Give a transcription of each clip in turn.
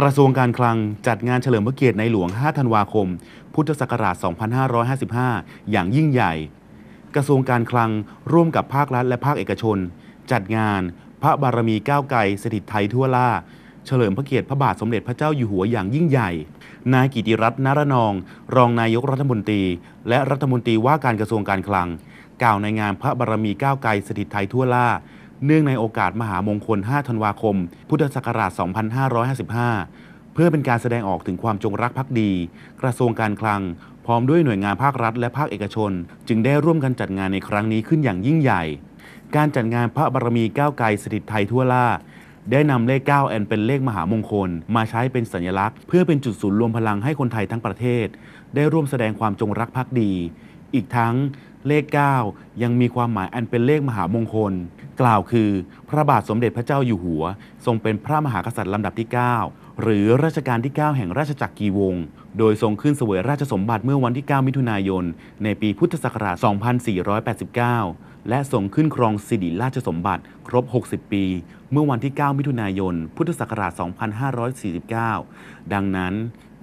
กระทรวงการคลังจัดงานเฉลิมพระเกียรติในหลวง 5 ธันวาคม พุทธศักราช 2555 อย่างยิ่งใหญ่ กระทรวงการคลังร่วมกับภาครัฐและภาคเอกชน จัดงานพระบารมีก้าวไกลสถิตไทยทั่วล่า เฉลิมพระเกียรติพระบาทสมเด็จพระเจ้าอยู่หัวอย่างยิ่งใหญ่ นายกิติรัตน์นารนอง รองนายกรัฐมนตรี และรัฐมนตรีว่าการกระทรวงการคลัง กล่าวในงานพระบารมีก้าวไกลสถิตไทยทั่วล่า เนื่องในโอกาสมหามงคล 5 ธันวาคม พุทธศักราช 2555 เพื่อเป็นการแสดงออกถึงความจงรักภักดี กระทรวงการคลัง พร้อมด้วยหน่วยงานภาครัฐและภาคเอกชน จึงได้ร่วมกันจัดงานในครั้งนี้ขึ้นอย่างยิ่งใหญ่ การจัดงานพระบารมีก้าวไกลสถิตไทยทั่วล่าได้นำเลข 9 แอนเป็นเลขมหามงคล มาใช้เป็นสัญลักษณ์ เพื่อเป็นจุดศูนย์รวมพลังให้คนไทยทั้งประเทศ ได้ร่วมแสดงความจงรักภักดี อีกทั้งเลข 9 ยังมีความหมายอันเป็นเลขมหามงคล กล่าวคือ พระบาทสมเด็จพระเจ้าอยู่หัว ทรงเป็นพระมหากษัตริย์ลำดับที่ 9 หรือรัชกาลที่ 9 แห่งราชจักรกีวงศ์โดยทรงขึ้นเสวยราชสมบัติเมื่อวันที่ 9 มิถุนายน ในปีพุทธศักราช 2489 และทรงขึ้นครองสิริราชสมบัติครบ 60 ปี เมื่อวันที่ 9 มิถุนายน พุทธศักราช 2549 ดังนั้น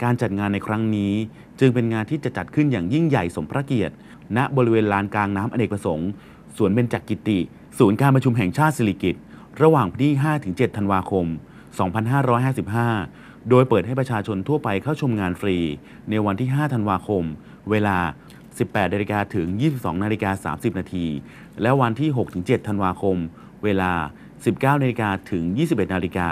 การจัดงานในครั้งนี้ จึงเป็นงานที่จะจัดขึ้นอย่างยิ่งใหญ่สมพระเกียรติ ณบริเวณลานกลางน้ำอเนกประสงค์ สวนเบญจกกิติ ศูนย์การประชุมแห่งชาติสิริกิติ์ระหว่างวันที่ 5-7 ธันวาคม 2555 โดยเปิดให้ประชาชนทั่วไปเข้าชมงานฟรี ในวันที่ 5 ธันวาคม เวลา 18นาฬิกาถึง 22นาฬิกา30 นาที และวันที่ 6-7 ธันวาคม เวลา 19นาฬิกาถึง 21นาฬิกา